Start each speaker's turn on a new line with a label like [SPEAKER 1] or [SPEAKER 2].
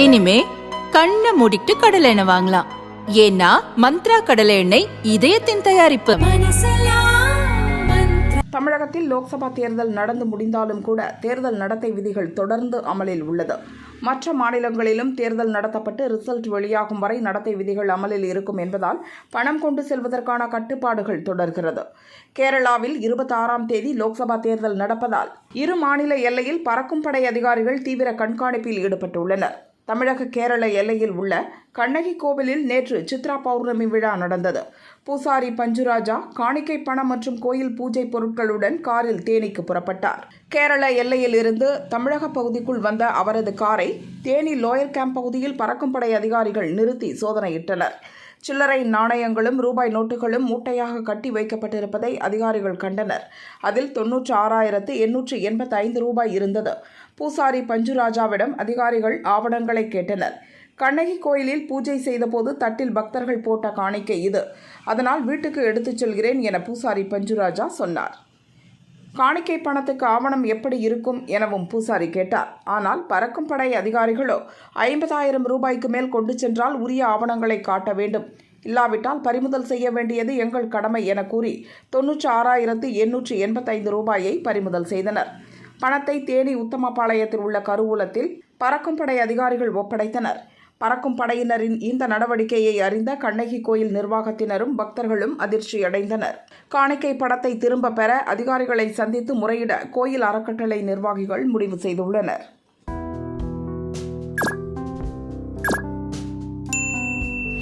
[SPEAKER 1] இனிமே கண்ணை மூடிட்டு கடலை எண்ணெய் வாங்கலாம். ஏன்னா மந்த்ரா கடலை எண்ணெய் இதயத்தின் தயாரிப்பு.
[SPEAKER 2] தமிழகத்தில் லோக்சபா தேர்தல் நடந்து முடிந்தாலும் கூட தேர்தல் நடத்தை விதிகள் தொடர்ந்து அமலில் உள்ளது. மற்ற மாநிலங்களிலும் தேர்தல் நடத்தப்பட்டு ரிசல்ட் வெளியாகும் வரை நடத்தை விதிகள் அமலில் இருக்கும் என்பதால் பணம் கொண்டு செல்வதற்கான கட்டுப்பாடுகள் தொடர்கிறது. கேரளாவில் இருபத்தாறாம் தேதி லோக்சபா தேர்தல் நடப்பதால் இரு மாநில எல்லையில் பறக்கும் படை அதிகாரிகள் தீவிர கண்காணிப்பில் ஈடுபட்டுள்ளனர். தமிழக கேரள எல்லையில் உள்ள கண்ணகி கோவிலில் நேற்று சித்ரா பௌர்ணமி விழா நடந்தது. பூசாரி பஞ்சுராஜா காணிக்கை பணம் மற்றும் கோயில் பூஜை பொருட்களுடன் காரில் தேனிக்கு புறப்பட்டார். கேரள எல்லையில் இருந்து தமிழக பகுதிக்குள் வந்த அவரது காரை தேனி லோயர் கேம்ப் பகுதியில் பறக்கும் படை அதிகாரிகள் நிறுத்தி சோதனையிட்டனர். சில்லறை நாணயங்களும் ரூபாய் நோட்டுகளும் மூட்டையாக கட்டி வைக்கப்பட்டிருப்பதை அதிகாரிகள் கண்டனர். அதில் தொன்னூற்று ஆறாயிரத்து எண்ணூற்று எண்பத்தி ஐந்து ரூபாய் இருந்தது. பூசாரி பஞ்சுராஜாவிடம் அதிகாரிகள் ஆவணங்களை கேட்டனர். கண்ணகி கோயிலில் பூஜை செய்தபோது தட்டில் பக்தர்கள் போட்ட காணிக்கை இது. அதனால் வீட்டுக்கு எடுத்துச் செல்கிறேன் என பூசாரி பஞ்சுராஜா சொன்னார். காணிக்கை பணத்துக்கு ஆவணம் எப்படி இருக்கும் எனவும் பூசாரி கேட்டார். ஆனால் பறக்கும் படை அதிகாரிகளோ ஐம்பதாயிரம் ரூபாய்க்கு மேல் கொண்டு சென்றால் உரிய ஆவணங்களை காட்ட வேண்டும். இல்லாவிட்டால் பறிமுதல் செய்ய வேண்டியது எங்கள் கடமை என கூறி தொன்னூற்றி ஆறாயிரத்து எண்ணூற்று எண்பத்தைந்து ரூபாயை பறிமுதல் செய்தனர். பணத்தை தேனி உத்தமபாளையத்தில் உள்ள கருவூலத்தில் பறக்கும் படை அதிகாரிகள் ஒப்படைத்தனர். பறக்கும் படையினரின் இந்த நடவடிக்கையை அறிந்த கண்ணகி கோயில் நிர்வாகத்தினரும் பக்தர்களும் அதிர்ச்சியடைந்தனர். காணிக்கை படத்தை திரும்ப பெற அதிகாரிகளை சந்தித்து முறையிட கோயில் அறக்கட்டளை நிர்வாகிகள் முடிவு செய்துள்ளனர்.